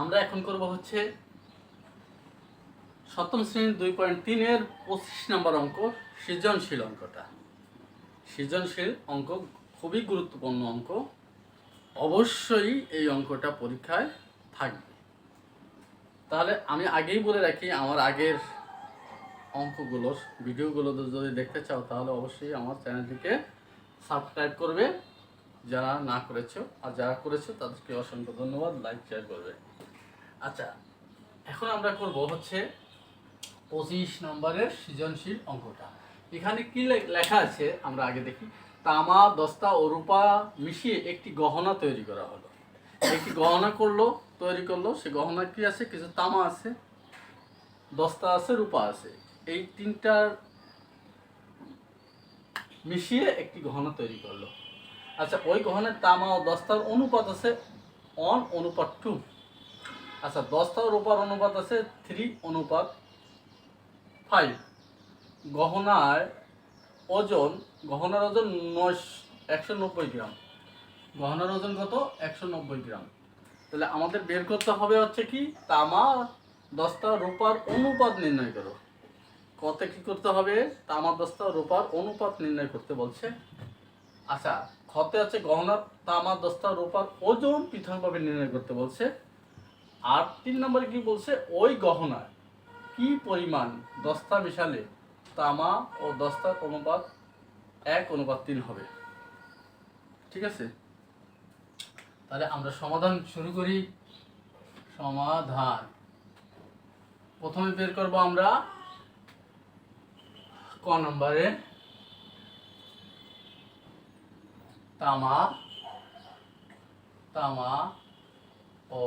আমরা এখন করব হচ্ছে সপ্তম শ্রেণির দুই পয়েন্ট তিনের পঁচিশ নম্বর অঙ্ক, সৃজনশীল অঙ্কটা। সৃজনশীল অঙ্ক খুবই গুরুত্বপূর্ণ অঙ্ক। অবশ্যই এই অঙ্কটা পরীক্ষায় থাকবে। তাহলে আমি আগেই বলে রাখি, আমার আগের অঙ্কগুলোর, ভিডিওগুলো যদি দেখতে চাও, তাহলে অবশ্যই আমার চ্যানেলটিকে সাবস্ক্রাইব করবে। যারা না করেছ আর যারা করেছ, তাদেরকে অসংখ্য ধন্যবাদ। লাইক শেয়ার করবে। আচ্ছা এখন আমরা করব হচ্ছে পঁচিশ নম্বরের সৃজনশীল অঙ্কটা। এখানে কি লেখা আছে, আমরা আগে দেখি। তামা, দস্তা ও রূপা মিশিয়ে একটি গহনা তৈরি করা হলো। একটি গহনা করল, তৈরি করল। সে গহনা কি আছে? কিছু তামা আছে, দস্তা আছে, রূপা আছে। এই তিনটার মিশিয়ে একটি গহনা তৈরি করল। আচ্ছা ওই গহনের তামা ও দস্তার অনুপাত আছে অন অনুপাত টু আচ্ছা দস্তা রূপার অনুপাত আছে থ্রি অনুপাত ফাইভ গহনার ওজন গহনার ওজন নয় একশো নব্বই গ্রাম। গহনার ওজন কত? একশো নব্বই গ্রাম। তাহলে আমাদের বের করতে হবে হচ্ছে কি? তামা দস্তা রূপার অনুপাত নির্ণয় করো। কত কি করতে হবে? তামা দস্তা রূপার অনুপাত নির্ণয় করতে বলছে। আচ্ছা খতে আছে গহনার, তামা, দস্তা, রূপার ওজন পৃথকভাবে নির্ণয় করতে বলছে। আর তিন নম্বরে কি বলছে? ওই গহনার কি পরিমাণ দস্তা মিশালে তামা ও দস্তার অনুপাত এক, অনুপাত তিন হবে? ঠিক আছে? তাহলে আমরা সমাধান শুরু করি। সমাধান। প্রথমে বের করব আমরা ক নম্বরে। তামা তামা ও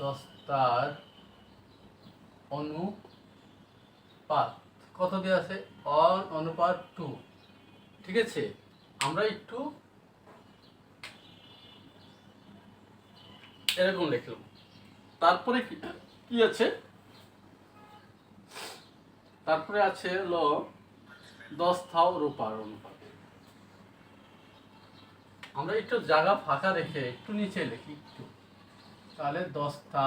দস্তার অনুপাত। কত দেওয়া আছে? অন অনুপাত টু। ঠিক আছে? আমরা একটু এরকম লিখলাম। তারপরে কি আছে? তারপরে আছে হলো দশ থাও রূপার অনুপাত। আমরা একটু জায়গা ফাঁকা রেখে একটু নিচে লিখি একটু। তাহলে দশটা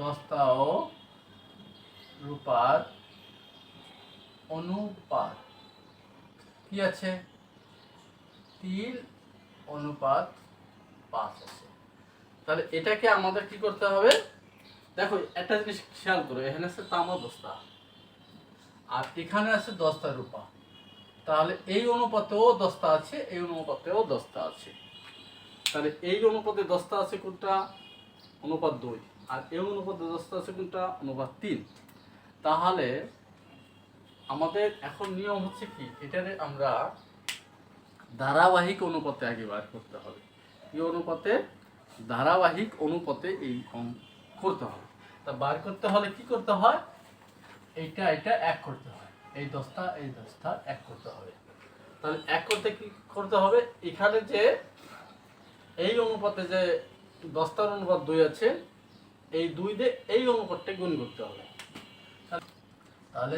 দশটা ও রূপার অনুপাত। কি আছে? তিন অনুপাত পাঁচ আছে। তাহলে এটাকে আমাদের কি করতে হবে? দেখো, একটা জিনিস খেয়াল করো, এখানে আছে তামা দস্তা আর এখানে আছে দস্তা রূপা। তাহলে এই অনুপাতেও দস্তা আছে, এই অনুপাতেও দস্তা আছে। তাহলে এই অনুপাতে দস্তা আছে কোনটা? অনুপাত দুই। আর এই অনুপাতে দস্তা আছে কোনটা? অনুপাত তিন। তাহলে আমাদের এখন নিয়ম হচ্ছে কি? এটারে আমরা ধারাবাহিক অনুপাতে আগে বার করতে হবে। এই অনুপাতে ধারাবাহিক অনুপাতে এই করতে হবে। তা বার করতে হলে কি করতে হয়? এইটা এটা এক করতে হয়। এই দশটা এই দশটা এক করতে হবে। তাহলে এক করতে কি করতে হবে? এখানে যে এই অনুপাতে যে দশটার অনুপাত দুই আছে, এই দুই দিয়ে এই অনুপাতটা গুণ করতে হবে। তাহলে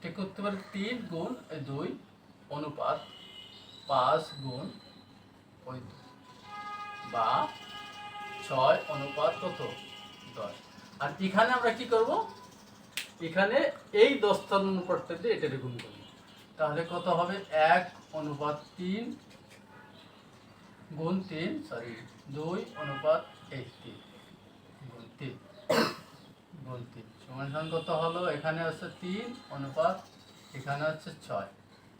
ঠিক করতে পারি তিন গুণ এই দুই, অনুপাত পাঁচ গুণ ওই। বা ছয় অনুপাত কত? দশ। আর এখানে আমরা কি করব? এখানে এই দশটার অনুপাতটা দিয়ে এটা গুণ করব। তাহলে কত হবে? এক অনুপাত তিন গুণ তিন সরি দুই অনুপাত এই তিন। গুণ তিন। গুণ তিন। সমান সমান কত হলো? এখানে হচ্ছে তিন অনুপাত, এখানে হচ্ছে ছয়।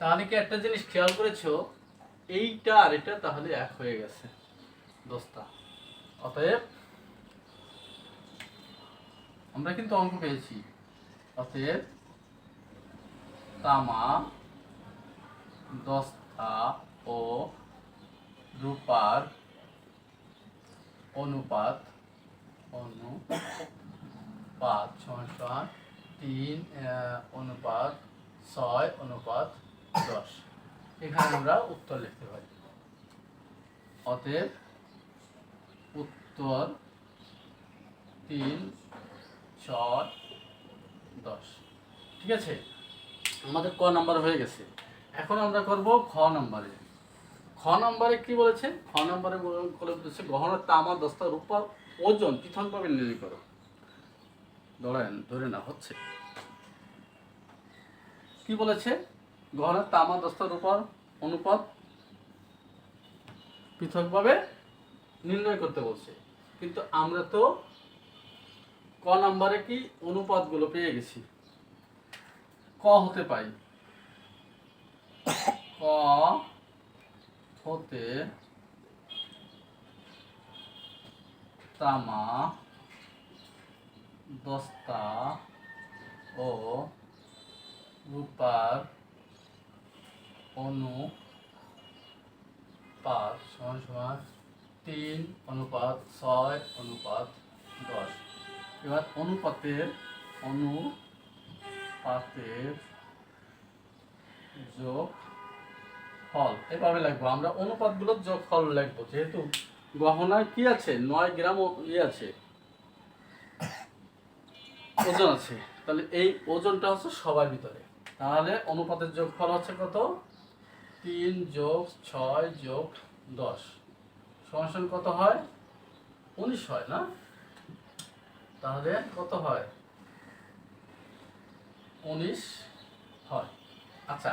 তাহলে কি একটা জিনিস খেয়াল করেছ? এইটা আর এটা তাহলে এক হয়ে গেছে দোস্তা অতএব আমরা কিন্তু অঙ্ক পেয়েছি। অতএব তামা, দস্তা ও রূপার অনুপাত অনুপাত সমান তিন অনুপাত ছয়, অনুপাত দশ। এখানে আমরা উত্তর লিখতে পারি। অতএব উত্তর তিন, ছয় দশ। ঠিক আছে? আমাদের ক নাম্বার হয়ে গেছে। এখন আমরা করব খ নাম্বারে। খ নম্বরে কি বলেছে? খ নম্বরে বলে বলেছে গহনার তামা, দস্তা রূপার ওজন পৃথকভাবে নির্ণয় করো। ধরেন ধরে না হচ্ছে। কি বলেছে? গহনার তামা, দস্তা রূপার অনুপাত পৃথকভাবে নির্ণয় করতে বলছে। কিন্তু আমরা তো ক নম্বরে কি অনুপাতগুলো পেয়ে গেছি? ক হতে পাই ক হতে তামা, দস্তা ও রূপার অনুপাত সমান সমান তিন, অনুপাত ছয়, অনুপাত দশ। এবার অনুপাতের অনুপাতের যোগ ফল এভাবে লিখব। আমরা অনুপাতগুলোর যোগ ফল লিখব। যেহেতু গহনায় কি আছে? নয় গ্রাম ইয়ে আছে। ওজন আছে। তাহলে এই ওজনটা হচ্ছে সবার ভিতরে। তাহলে অনুপাতের যোগ ফল হচ্ছে কত? তিন যোগ ছয় যোগ দশ। সমান কত হয়? উনিশ হয় না? তাহলে কত হয়? উনিশ হয়। আচ্ছা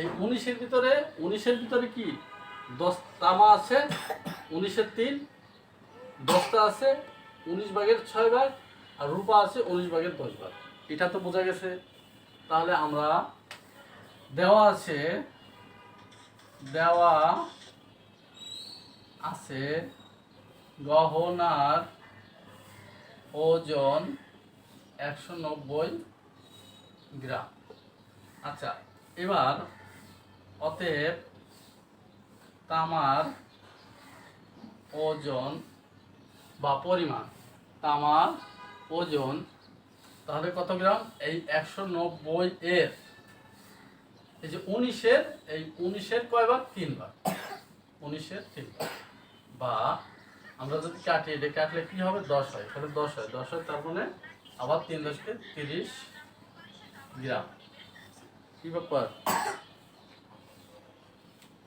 এই উনিশের ভিতরে উনিশের ভিতরে কি দশ তামা আছে? উনিশের তিন, দশটা আছে, উনিশ ভাগের ছয় ভাগ, আর রূপা আছে উনিশ ভাগের দশ ভাগ। এটা তো বোঝা গেছে। তাহলে আমরা দেওয়া আছে দেওয়া আছে গহনার ওজন একশো নব্বই গ্রাম। আচ্ছা এবার অতএব তামার ওজন বা পরিমাণ, তামার ওজন, তাহলে কত গ্রাম? এই একশো নব্বই এর। এই যে উনিশের, এই উনিশের কয় ভাগ তিন উনিশের তিন বা আমরা যদি কাটি, এটা কাটলে কি হবে? দশ হয়। তাহলে দশ হয়। দশ হয়, তার মানে আবার তিন দশকে তিরিশ গ্রাম। কি ব্যাপার?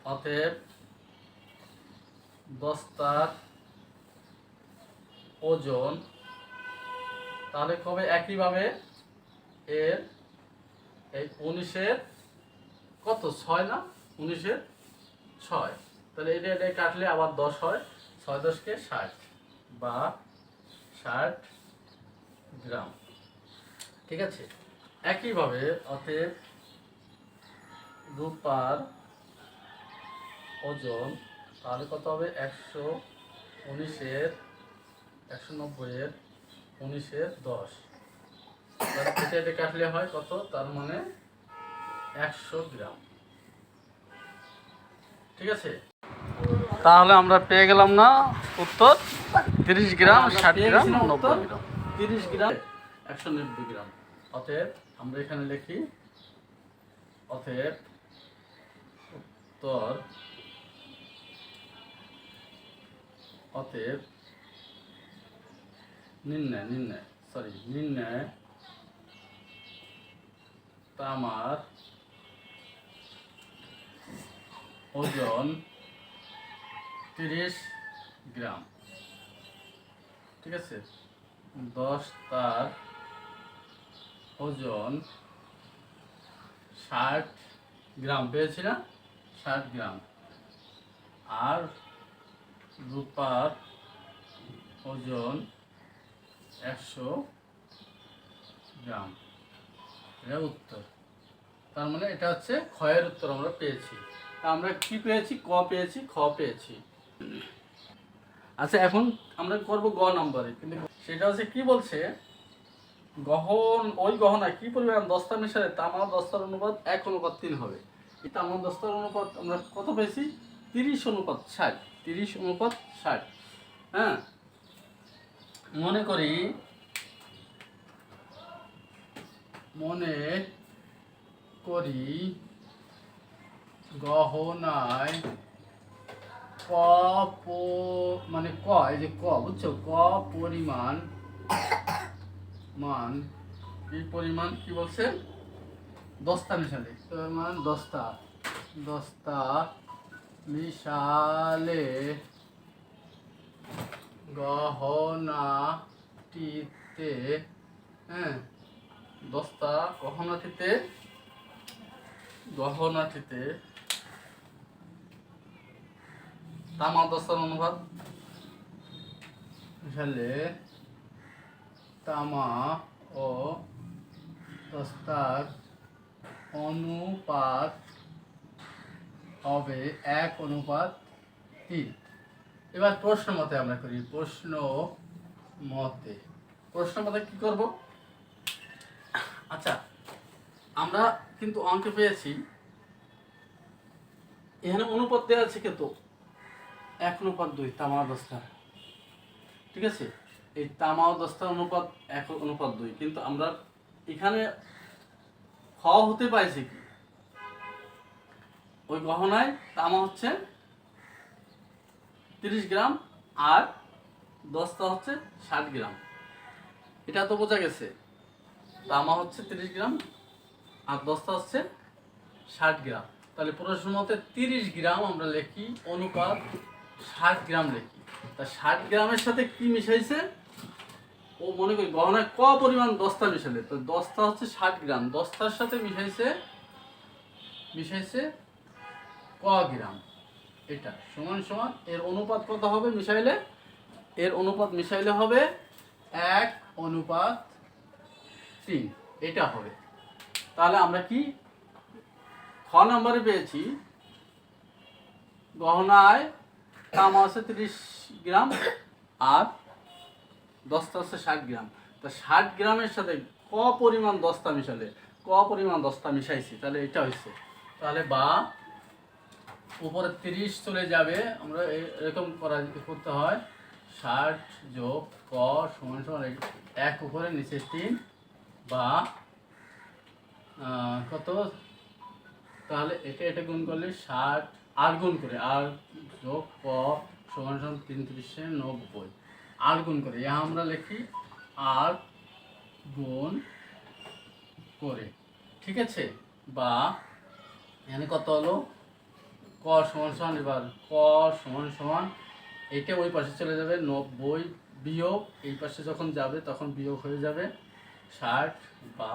অতএব দস্তার ওজন তাহলে কবে? একইভাবে এর এই উনিশের কত? ছয় না? উনিশের ছয়। তাহলে এটা এটা কাটলে আবার দশ হয়। ছয় দশকে ষাট বা ষাট গ্রাম। ঠিক আছে? একইভাবে অতএব রূপার ওজন তাহলে কত হবে? একশো উনিশের, একশো নব্বইয়ের, উনিশের দশ। তাহলে এটা এটা কাটলে হয় কত? তার মানে একশো গ্রাম। ঠিক আছে? তাহলে আমরা পেয়ে গেলাম না উত্তর তিরিশ গ্রাম ষাট গ্রাম নব্বই গ্রাম। তিরিশ গ্রাম একশো নব্বই গ্রাম। অতএব আমরা এখানে লিখি অতএব উত্তর অতএব নির্ণয় নির্ণয় সরি নির্ণয় তামার ওজন তিরিশ গ্রাম। ঠিক আছে? দশ তার ওজন ষাট গ্রাম পেয়েছি না ষাট গ্রাম। আর রূপার ওজন একশো গ্রাম। এটা উত্তর। তার মানে এটা হচ্ছে ক্ষয়ের উত্তর আমরা পেয়েছি। আমরা কি পেয়েছি? ক পেয়েছি? খ পেয়েছি। আচ্ছা এখন আমরা করব গ নম্বরে, কিন্তু সেটা হচ্ছে কি বলছে? গহন, ওই গহনা কি পরিমাণ দস্তা মিশালে তামা দস্তার অনুপাত এক অনুপাত তিন হবে? এই তামা দস্তার অনুপাত আমরা কত পেয়েছি? তিরিশ অনুপাত ষাট, তিরিশ অনুপাত ষাট। হ্যাঁ? মনে করি মনে করি গহনায় ক মানে ক, এই যে ক, বুঝছ? ক পরিমাণ মান, কি পরিমাণ, কি বলছে? দস্তা মিশালে। পরিমাণ? দস্তা। দস্তা মিশালে গহনাটিতে হ্যাঁ দস্তা গহনাটিতে গহনাটিতে তামা দস্তার অনুপাত মিশালে তামা ও দস্তার অনুপাত হবে এক অনুপাত তিন। এবার প্রশ্ন মতে আমরা করি প্রশ্ন মতে। প্রশ্ন মতে কি করব? আচ্ছা আমরা কিন্তু অঙ্কে পেয়েছি। এখানে অনুপাত দেওয়া আছে কিন্তু এক অনুপাত দুই তামা দস্তার ঠিক আছে? এই তামা ও দস্তার অনুপাত এক অনুপাত দুই। কিন্তু আমরা এখানে খ হতে পাইছি কি? ওই গহনায় তামা হচ্ছে তিরিশ গ্রাম আর দস্তা হচ্ছে ষাট গ্রাম। এটা তো বোঝা গেছে। তামা হচ্ছে তিরিশ গ্রাম আর দস্তা হচ্ছে ষাট গ্রাম। তাহলে প্রশ্ন মতে তিরিশ গ্রাম আমরা লিখি অনুপাত ষাট গ্রাম লিখি। তা ষাট গ্রামের সাথে কি মিশাইছে? ও মনে করি গহনায় ক পরিমাণ দস্তা মিশালে? তো দস্তা হচ্ছে ষাট গ্রাম। দস্তার সাথে মিশাইছে মিশাইছে ক গ্রাম। এটা সমান সমান, এর অনুপাত কত হবে মিশাইলে? এর অনুপাত মিশাইলে হবে এক অনুপাত তিন। এটা হবে। তাহলে আমরা কি খ নম্বরে পেয়েছি? গহনায় তামা আছে তিরিশ গ্রাম আর দস্তা হচ্ছে ষাট গ্রাম। তা ষাট গ্রামের সাথে ক পরিমাণ দস্তা মিশালে? ক পরিমাণ দস্তা মিশাইছি? তাহলে এটা হয়েছে তাহলে বা উপরে তিরিশ চলে যাবে। আমরা এরকম করা করতে হয়, ষাট যোগ ক সমান সমান এক- উপরে, নিচে তিন, বা কত? তাহলে এটা এটা গুণ করলে ষাট আর গুণ করে আর যোগ ক সমান সমান তিন তিরিশে নব্বই আর গুণ করে ইহা আমরা লিখি আর গুণ করে। ঠিক আছে? বা এখানে কত হলো? ক সমান সমান, এবার ক সমান সমান, এটা ওই পাশে চলে যাবে নব্বই বিয়োগ, এই পাশে যখন যাবে তখন বিয়োগ হয়ে যাবে ষাট বা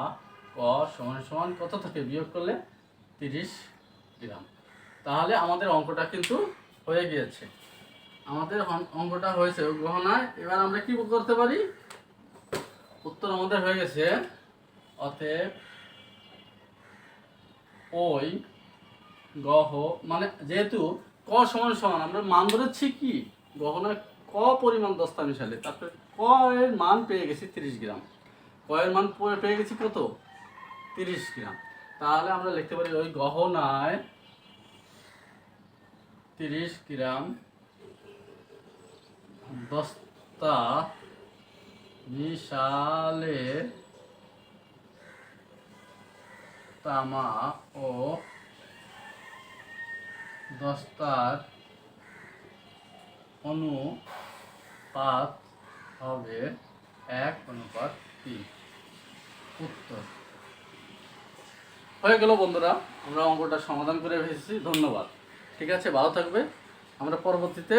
ক সমান সমান, কত থাকে? বিয়োগ করলে তিরিশ গ্রাম। তাহলে আমাদের অঙ্কটা কিন্তু হয়ে গিয়েছে। আমাদের অঙ্কটা হয়েছে গহনায়। এবার আমরা কি করতে পারি? উত্তর আমাদের হয়ে গেছে। অতএব ওই গহ মানে যেহেতু ক সমান সমান, আমরা মান ধরেছি কি? গহনায় ক পরিমাণ দস্তা মিশালে তারপরে ক এর মান পেয়ে গেছি তিরিশ গ্রাম। ক এর মান পেয়ে গেছি কত? তিরিশ গ্রাম। তাহলে আমরা লিখতে পারি ওই গহনায় তিরিশ গ্রাম দস্তা মিশালে তামা ও দস্তার অনুপাত হবে এক অনুপাত তিন। উত্তর। হয়ে গেল বন্ধুরা, আমরা অঙ্কটা সমাধান করে এসেছি ধন্যবাদ। ঠিক আছে ভালো থাকবে। আমরা পরবর্তীতে